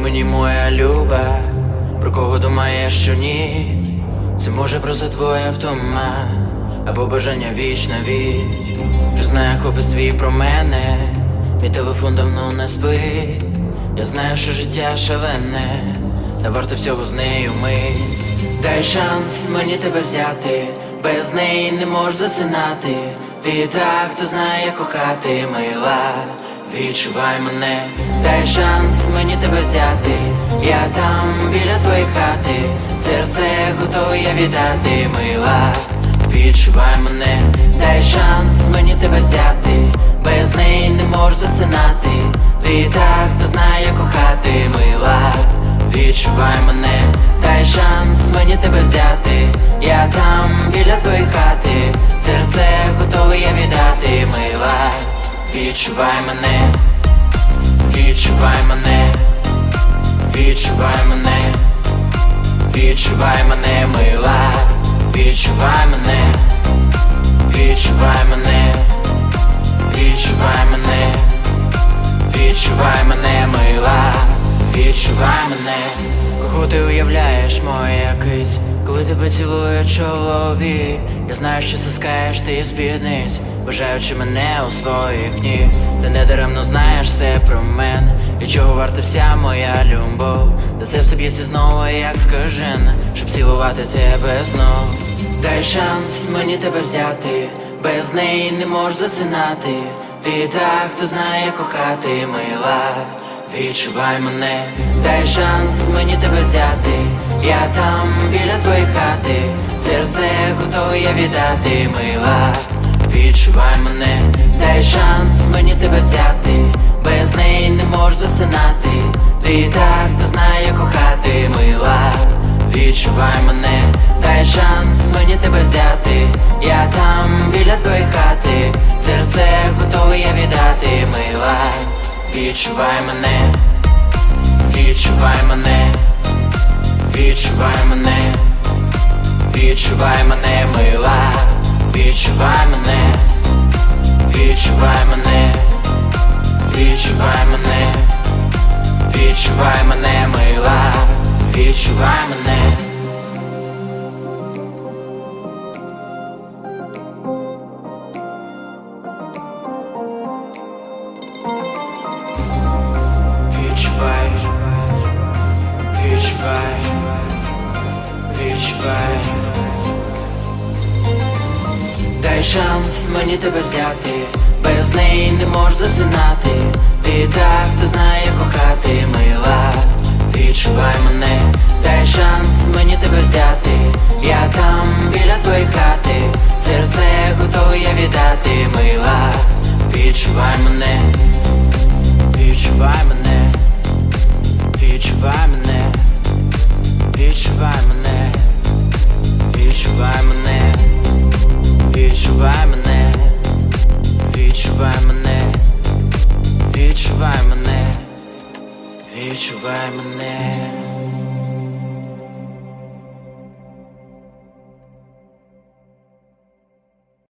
мені моя люба, про кого думаєш, що ні? Це може просто твоя втома, або бажання віч на віч. Вже знаю, хлопець твій про мене, мій телефон давно не спить. Я знаю, що життя шалене, та варто всього з нею ми. Дай шанс мені тебе взяти, без неї не можеш засинати. Ти так, хто знає, кохати, мила. Відчувай мене, дай шанс мені тебе взяти. Я там біля твоєї хати, серце готове я віддати, мила. Відчувай мене, дай шанс мені тебе взяти. Без неї не можеш засинати. Ти так, хто знає, кохати, мила. Відчувай мене, дай шанс мені тебе взяти. Я там біля твоєї хати, серце готове я віддати. Відчувай мене, відчувай мене, відчувай мене, відчувай мене, мила, відчувай мене, відчувай мене, відчувай мене, відчувай мене, мила, відчувай мене, кого ти уявляєш, моя кить, коли тебе цілує чоловік, я знаю, що заскаєш ти спідниць, бажаючи мене у своїх ніг, ти не даремно знаєш все про мене, і чого варта вся моя любов, та серце б'ється знову, як скажене, щоб цілувати тебе знов. Дай шанс мені тебе взяти, без неї не можеш засинати. Ти так, хто знає, кохати, мила. Відчувай мене, дай шанс мені. Я там біля твоєї хати, серце готове я віддати, мила. Відчувай мене, дай шанс мені тебе взяти. Без неї не можеш засинати. Ти так, хто знає, кохати, мила. Відчувай мене, дай шанс мені тебе взяти. Я там біля твоєї хати, серце готове я віддати, мила. Відчувай мене, відчувай мене, відчувай мене, відчувай мене, мила, відчувай мене, відчувай мене, відчувай мене, відчувай мене, мила, відчувай мене. Відчувай, відчувай, відчувай. Дай шанс мені тебе взяти, без неї не можеш засинати. Ти так, хто знає, кохати, мила. Відчувай мене, дай шанс мені тебе взяти. Я там біля твоєї хати, серце готове я віддати, мила. Відчувай мене. Відчувай мене, відчувай мене, відчувай мене, відчувай мене, відчувай мене, відчувай мене, відчувай мене.